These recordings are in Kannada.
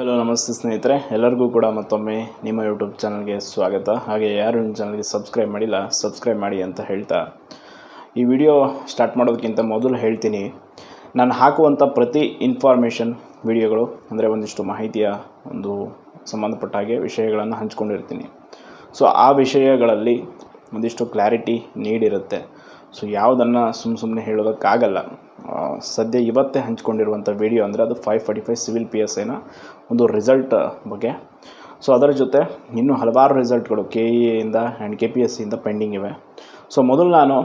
ಹಲೋ ನಮಸ್ತೆ ಸ್ನೇಹಿತರೆ. ಎಲ್ಲರಿಗೂ ಕೂಡ ಮತ್ತೊಮ್ಮೆ ನಿಮ್ಮ ಯೂಟ್ಯೂಬ್ ಚಾನಲ್ಗೆ ಸ್ವಾಗತ. ಹಾಗೆ ಯಾರು ನಿಮ್ಮ ಚಾನಲ್ಗೆ ಸಬ್ಸ್ಕ್ರೈಬ್ ಮಾಡಿಲ್ಲ ಸಬ್ಸ್ಕ್ರೈಬ್ ಮಾಡಿ ಅಂತ ಹೇಳ್ತಾ. ಈ ವಿಡಿಯೋ ಸ್ಟಾರ್ಟ್ ಮಾಡೋದಕ್ಕಿಂತ ಮೊದಲು ಹೇಳ್ತೀನಿ. ನಾನು ಹಾಕುವಂಥ ಪ್ರತಿ ಇನ್ಫಾರ್ಮೇಷನ್ ವಿಡಿಯೋಗಳು ಅಂದರೆ ಒಂದಿಷ್ಟು ಮಾಹಿತಿಯ ಒಂದು ಸಂಬಂಧಪಟ್ಟ ಹಾಗೆ ವಿಷಯಗಳನ್ನು ಹಂಚ್ಕೊಂಡಿರ್ತೀನಿ. ಸೊ ಆ ವಿಷಯಗಳಲ್ಲಿ ಒಂದಿಷ್ಟು ಕ್ಲಾರಿಟಿ ನೀಡಿರುತ್ತೆ. ಸೊ ಯಾವುದನ್ನು ಸುಮ್ಮ ಸುಮ್ಮನೆ ಹೇಳೋದಕ್ಕಾಗಲ್ಲ. ಸದ್ಯ ಇವತ್ತೇ ಹಂಚ್ಕೊಂಡಿರುವಂಥ ವಿಡಿಯೋ ಅಂದರೆ ಅದು five forty five civil P S ಐನ ಒಂದು ರಿಸಲ್ಟ್ ಬಗ್ಗೆ. ಸೊ ಅದರ ಜೊತೆ ಇನ್ನೂ ಹಲವಾರು ರಿಸಲ್ಟ್ಗಳು ಕೆ ಇ ಇಂದ ಆ್ಯಂಡ್ ಕೆ ಪಿ ಎಸ್ ಸಿಯಿಂದ ಪೆಂಡಿಂಗ್ ಇವೆ. ಸೊ ಮೊದಲು ನಾನು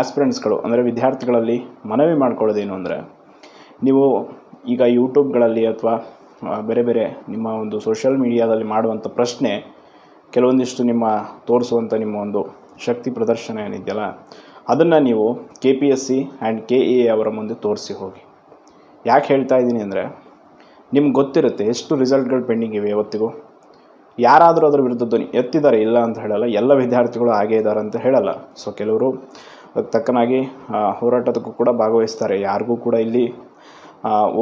ಆಸ್ಪಿರೆಂಟ್ಸ್ಗಳು ಅಂದರೆ ವಿದ್ಯಾರ್ಥಿಗಳಲ್ಲಿ ಮನವಿ ಮಾಡ್ಕೊಳ್ಳೋದೇನು ಅಂದರೆ, ನೀವು ಈಗ ಯೂಟ್ಯೂಬ್ಗಳಲ್ಲಿ ಅಥವಾ ಬೇರೆ ಬೇರೆ ನಿಮ್ಮ ಒಂದು ಸೋಷಿಯಲ್ ಮೀಡಿಯಾದಲ್ಲಿ ಮಾಡುವಂಥ ಪ್ರಶ್ನೆ, ಕೆಲವೊಂದಿಷ್ಟು ನಿಮ್ಮ ತೋರಿಸುವಂಥ ನಿಮ್ಮ ಒಂದು ಶಕ್ತಿ ಪ್ರದರ್ಶನ ಏನಿದೆಯಲ್ಲ ಅದನ್ನು ನೀವು K P S C and K A ಅವರ ಮುಂದೆ ತೋರಿಸಿ ಹೋಗಿ. ಯಾಕೆ ಹೇಳ್ತಾ ಇದ್ದೀನಿ ಅಂದರೆ, ನಿಮ್ಗೆ ಗೊತ್ತಿರುತ್ತೆ ಎಷ್ಟು ರಿಸಲ್ಟ್ಗಳು ಪೆಂಡಿಂಗ್ ಇವೆ ಇವತ್ತಿಗೂ ಯಾರಾದರೂ ಅದರ ವಿರುದ್ಧ ಧ್ವನಿ ಎತ್ತಿದ್ದಾರೆ ಇಲ್ಲ ಅಂತ ಹೇಳಲ್ಲ, ಎಲ್ಲ ವಿದ್ಯಾರ್ಥಿಗಳು ಹಾಗೇ ಇದ್ದಾರೆ ಅಂತ ಹೇಳಲ್ಲ. ಸೊ ಕೆಲವರು ತಕ್ಕನಾಗಿ ಹೋರಾಟದಕ್ಕೂ ಕೂಡ ಭಾಗವಹಿಸ್ತಾರೆ. ಯಾರಿಗೂ ಕೂಡ ಇಲ್ಲಿ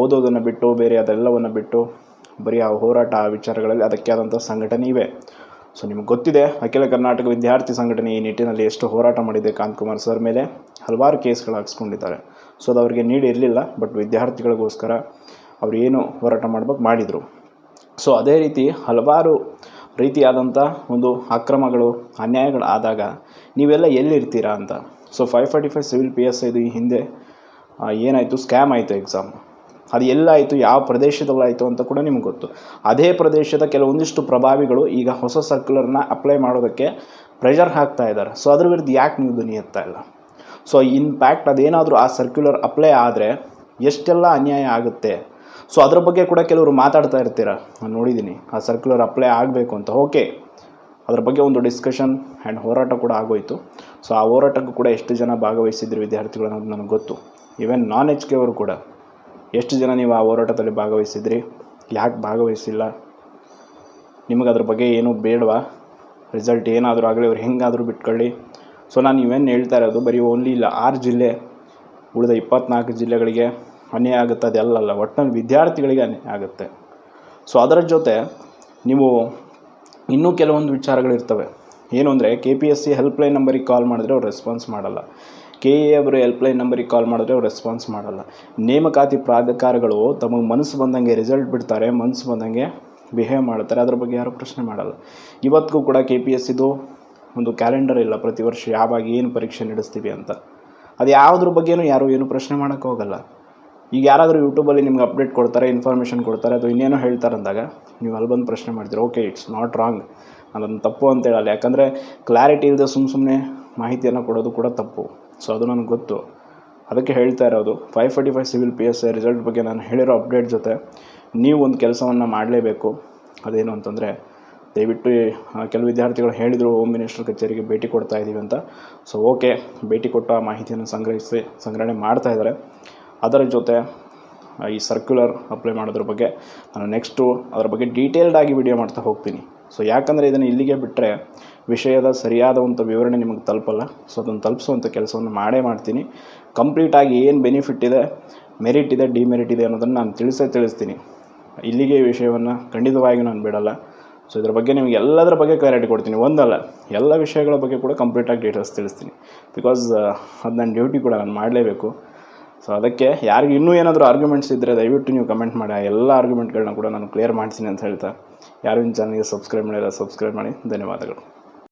ಓದೋದನ್ನು ಬಿಟ್ಟು, ಬೇರೆ ಅದೆಲ್ಲವನ್ನು ಬಿಟ್ಟು, ಬರೀ ಆ ಹೋರಾಟ, ಆ ವಿಚಾರಗಳಲ್ಲಿ ಅದಕ್ಕೆ ಆದಂಥ ಸಂಘಟನೆ ಇವೆ. ಸೊ ನಿಮ್ಗೆ ಗೊತ್ತಿದೆ, ಅಖಿಲ ಕರ್ನಾಟಕ ವಿದ್ಯಾರ್ಥಿ ಸಂಘಟನೆ ಈ ನಿಟ್ಟಿನಲ್ಲಿ ಎಷ್ಟು ಹೋರಾಟ ಮಾಡಿದೆ ಕಾಂತಕುಮಾರ್ ಸರ್ ಮೇಲೆ. ಹಲವಾರು ಕೇಸ್ಗಳು ಹಾಕ್ಸ್ಕೊಂಡಿದ್ದಾರೆ. ಸೊ ಅದು ಅವರಿಗೆ ನೀಡಿರಲಿಲ್ಲ ಬಟ್ ವಿದ್ಯಾರ್ಥಿಗಳಿಗೋಸ್ಕರ ಅವರು ಏನು ಹೋರಾಟ ಮಾಡ್ಬೇಕು ಮಾಡಿದರು. ಸೊ ಅದೇ ರೀತಿ ಹಲವಾರು ರೀತಿಯಾದಂಥ ಒಂದು ಅಕ್ರಮಗಳು, ಅನ್ಯಾಯಗಳು ಆದಾಗ ನೀವೆಲ್ಲ ಎಲ್ಲಿರ್ತೀರಾ ಅಂತ. So five forty five civil P S ಐದು ಈ ಹಿಂದೆ ಏನಾಯಿತು? ಸ್ಕ್ಯಾಮ್ ಆಯಿತು ಎಕ್ಸಾಮ್ ಅದು ಎಲ್ಲಾಯಿತು, ಯಾವ ಪ್ರದೇಶದಲ್ಲಾಯಿತು ಅಂತ ಕೂಡ ನಿಮ್ಗೆ ಗೊತ್ತು. ಅದೇ ಪ್ರದೇಶದ ಕೆಲವೊಂದಿಷ್ಟು ಪ್ರಭಾವಿಗಳು ಈಗ ಹೊಸ ಸರ್ಕ್ಯುಲರ್ನ ಅಪ್ಲೈ ಮಾಡೋದಕ್ಕೆ ಪ್ರೆಷರ್ ಹಾಕ್ತಾ ಇದ್ದಾರೆ. ಸೊ ಅದ್ರ ವಿರುದ್ಧ ಯಾಕೆ ನೀವು ಧ್ವನಿ ಎತ್ತಾ ಇಲ್ಲ? ಸೊ ಇನ್ಫ್ಯಾಕ್ಟ್ ಅದೇನಾದರೂ ಆ ಸರ್ಕ್ಯುಲರ್ ಅಪ್ಲೈ ಆದರೆ ಎಷ್ಟೆಲ್ಲ ಅನ್ಯಾಯ ಆಗುತ್ತೆ? ಸೊ ಅದ್ರ ಬಗ್ಗೆ ಕೂಡ ಕೆಲವರು ಮಾತಾಡ್ತಾ ಇರ್ತೀರ? ನಾನು ನೋಡಿದ್ದೀನಿ ಆ ಸರ್ಕ್ಯುಲರ್ ಅಪ್ಲೈ ಆಗಬೇಕು ಅಂತ. ಓಕೆ ಅದ್ರ ಬಗ್ಗೆ ಒಂದು ಡಿಸ್ಕಷನ್ ಆ್ಯಂಡ್ ಹೋರಾಟ ಕೂಡ ಆಗೋಯಿತು. ಸೊ ಆ ಹೋರಾಟಕ್ಕೂ ಕೂಡ ಎಷ್ಟು ಜನ ಭಾಗವಹಿಸಿದ್ರು ವಿದ್ಯಾರ್ಥಿಗಳು ಅನ್ನೋದು ನನಗೆ ಗೊತ್ತು. ಈವನ್ ನಾನ್ ಎಚ್ ಕೆ ಅವರು ಕೂಡ. ಎಷ್ಟು ಜನ ನೀವು ಆ ಹೋರಾಟದಲ್ಲಿ ಭಾಗವಹಿಸಿದ್ರಿ? ಯಾಕೆ ಭಾಗವಹಿಸಿಲ್ಲ? ನಿಮಗೆ ಅದ್ರ ಬಗ್ಗೆ ಏನೂ ಬೇಡವಾ? ರಿಸಲ್ಟ್ ಏನಾದರೂ ಆಗಲಿ, ಅವ್ರು ಹೆಂಗಾದರೂ ಬಿಟ್ಕೊಳ್ಳಿ. ಸೊ ನಾನು ಇವೇನು ಹೇಳ್ತಾ ಇರೋದು, ಬರೀ ಓನ್ಲಿ ಇಲ್ಲ, ಆರು ಜಿಲ್ಲೆ, ಉಳಿದ ಇಪ್ಪತ್ನಾಲ್ಕು ಜಿಲ್ಲೆಗಳಿಗೆ ಅನ್ಯಾಯ ಆಗುತ್ತೆ, ಅದೆಲ್ಲಲ್ಲ. ಒಟ್ಟಿನಲ್ಲಿ ವಿದ್ಯಾರ್ಥಿಗಳಿಗೆ ಅನ್ಯಾಯ ಆಗುತ್ತೆ. ಸೊ ಅದರ ಜೊತೆ ನೀವು ಇನ್ನೂ ಕೆಲವೊಂದು ವಿಚಾರಗಳಿರ್ತವೆ. ಏನು ಅಂದರೆ K P S C helpline ನಂಬರಿಗೆ ಕಾಲ್ ಮಾಡಿದ್ರೆ ಅವ್ರು ರೆಸ್ಪಾನ್ಸ್ ಮಾಡಲ್ಲ. ಕೆ ಎ ಅವರು ಹೆಲ್ಪ್ಲೈನ್ ನಂಬರಿಗೆ ಕಾಲ್ ಮಾಡಿದ್ರೆ ಅವ್ರು ರೆಸ್ಪಾನ್ಸ್ ಮಾಡಲ್ಲ. ನೇಮಕಾತಿ ಪ್ರಾಧಿಕಾರಗಳು ತಮಗೆ ಮನಸ್ಸು ಬಂದಂಗೆ ರಿಸಲ್ಟ್ ಬಿಡ್ತಾರೆ, ಮನಸ್ಸು ಬಂದಂಗೆ ಬಿಹೇವ್ ಮಾಡ್ತಾರೆ. ಅದ್ರ ಬಗ್ಗೆ ಯಾರೂ ಪ್ರಶ್ನೆ ಮಾಡಲ್ಲ. ಇವತ್ತಿಗೂ ಕೂಡ ಕೆ ಪಿ ಎಸ್ ಇದು ಒಂದು ಕ್ಯಾಲೆಂಡರ್ ಇಲ್ಲ ಪ್ರತಿ ವರ್ಷ, ಯಾವಾಗ ಏನು ಪರೀಕ್ಷೆ ನಡೆಸ್ತೀವಿ ಅಂತ. ಅದು ಯಾವುದ್ರ ಬಗ್ಗೆನೂ ಯಾರೂ ಏನು ಪ್ರಶ್ನೆ ಮಾಡೋಕ್ಕೆ ಹೋಗಲ್ಲ. ಈಗ ಯಾರಾದರೂ ಯೂಟ್ಯೂಬಲ್ಲಿ ನಿಮ್ಗೆ ಅಪ್ಡೇಟ್ ಕೊಡ್ತಾರೆ ಇನ್ಫಾರ್ಮೇಷನ್ ಕೊಡ್ತಾರೆ, ಅಥವಾ ಇನ್ನೇನೋ ಹೇಳ್ತಾರೆ ಅಂದಾಗ ನೀವು ಅಲ್ಲಿ ಬಂದು ಪ್ರಶ್ನೆ ಮಾಡ್ತೀರಿ ಓಕೆ ಇಟ್ಸ್ ನಾಟ್ ರಾಂಗ್ ಅದನ್ನು ತಪ್ಪು ಅಂತ ಹೇಳಲ್ಲ ಯಾಕಂದರೆ ಕ್ಲಾರಿಟಿ ಇಲ್ಲದೆ ಸುಮ್ಮ ಸುಮ್ಮನೆ ಮಾಹಿತಿಯನ್ನು ಕೊಡೋದು ಕೂಡ ತಪ್ಪು. ಸೊ ಅದು ನನಗೆ ಗೊತ್ತು. ಅದಕ್ಕೆ ಹೇಳ್ತಾ ಇರೋದು five forty five civil P S I result ಬಗ್ಗೆ ನಾನು ಹೇಳಿರೋ ಅಪ್ಡೇಟ್ ಜೊತೆ ನೀವು ಒಂದು ಕೆಲಸವನ್ನು ಮಾಡಲೇಬೇಕು. ಅದೇನು ಅಂತಂದರೆ, ದಯವಿಟ್ಟು ಕೆಲವು ವಿದ್ಯಾರ್ಥಿಗಳು ಹೇಳಿದರು ಹೋಮ್ ಮಿನಿಸ್ಟರ್ ಕಚೇರಿಗೆ ಭೇಟಿ ಕೊಡ್ತಾ ಇದ್ದೀವಿ ಅಂತ. ಸೊ ಓಕೆ ಭೇಟಿ ಕೊಟ್ಟು ಆ ಮಾಹಿತಿಯನ್ನು ಸಂಗ್ರಹಿಸಿ, ಸಂಗ್ರಹಣೆ ಮಾಡ್ತಾ ಇದ್ದಾರೆ. ಅದರ ಜೊತೆ ಈ ಸರ್ಕ್ಯುಲರ್ ಅಪ್ಲೈ ಮಾಡೋದ್ರ ಬಗ್ಗೆ ನಾನು ನೆಕ್ಸ್ಟು ಅದರ ಬಗ್ಗೆ ಡೀಟೇಲ್ಡ್ ಆಗಿ ವಿಡಿಯೋ ಮಾಡ್ತಾ ಹೋಗ್ತೀನಿ. ಸೊ ಯಾಕಂದರೆ ಇದನ್ನು ಇಲ್ಲಿಗೆ ಬಿಟ್ಟರೆ ವಿಷಯದ ಸರಿಯಾದಂಥ ವಿವರಣೆ ನಿಮಗೆ ತಲುಪಲ್ಲ. ಸೊ ಅದನ್ನು ತಲುಪಿಸುವಂಥ ಕೆಲಸವನ್ನು ಮಾಡೇ ಮಾಡ್ತೀನಿ. ಕಂಪ್ಲೀಟಾಗಿ ಏನು ಬೆನಿಫಿಟ್ ಇದೆ ಮೆರಿಟ್ ಇದೆ ಡಿಮೆರಿಟ್ ಇದೆ ಅನ್ನೋದನ್ನು ನಾನು ತಿಳಿಸೇ ತಿಳಿಸ್ತೀನಿ. ಇಲ್ಲಿಗೆ ಈ ವಿಷಯವನ್ನು ಖಂಡಿತವಾಗಿ ನಾನು ಬಿಡಲ್ಲ. ಸೊ ಇದ್ರ ಬಗ್ಗೆ ನಿಮಗೆ ಎಲ್ಲದರ ಬಗ್ಗೆ ಕ್ಲಾರಿಟಿ ಕೊಡ್ತೀನಿ. ಒಂದಲ್ಲ, ಎಲ್ಲ ವಿಷಯಗಳ ಬಗ್ಗೆ ಕೂಡ ಕಂಪ್ಲೀಟಾಗಿ ಡೀಟೇಲ್ಸ್ ತಿಳಿಸ್ತೀನಿ. ಬಿಕಾಸ್ ಅದು ನನ್ನ ಡ್ಯೂಟಿ ಕೂಡ ನಾನು ಮಾಡಲೇಬೇಕು. ಸೊ ಅದಕ್ಕೆ ಯಾರಿಗೂ ಇನ್ನೂ ಏನಾದರೂ ಆರ್ಗ್ಯುಮೆಂಟ್ಸ್ ಇದ್ದರೆ ದಯವಿಟ್ಟು ನೀವು ಕಮೆಂಟ್ ಮಾಡಿ. ಆ ಎಲ್ಲ ಆರ್ಗ್ಯುಮೆಂಟ್ಗಳನ್ನ ಕೂಡ ನಾನು ಕ್ಲಿಯರ್ ಮಾಡ್ತೀನಿ ಅಂತ ಹೇಳ್ತಾ. ಯಾರು ಇನ್ನು ಚಾನಲ್ಗೆ ಸಬ್ಸ್ಕ್ರೈಬ್ ಮಾಡಿಲ್ಲ ಸಬ್ಸ್ಕ್ರೈಬ್ ಮಾಡಿ. ಧನ್ಯವಾದಗಳು.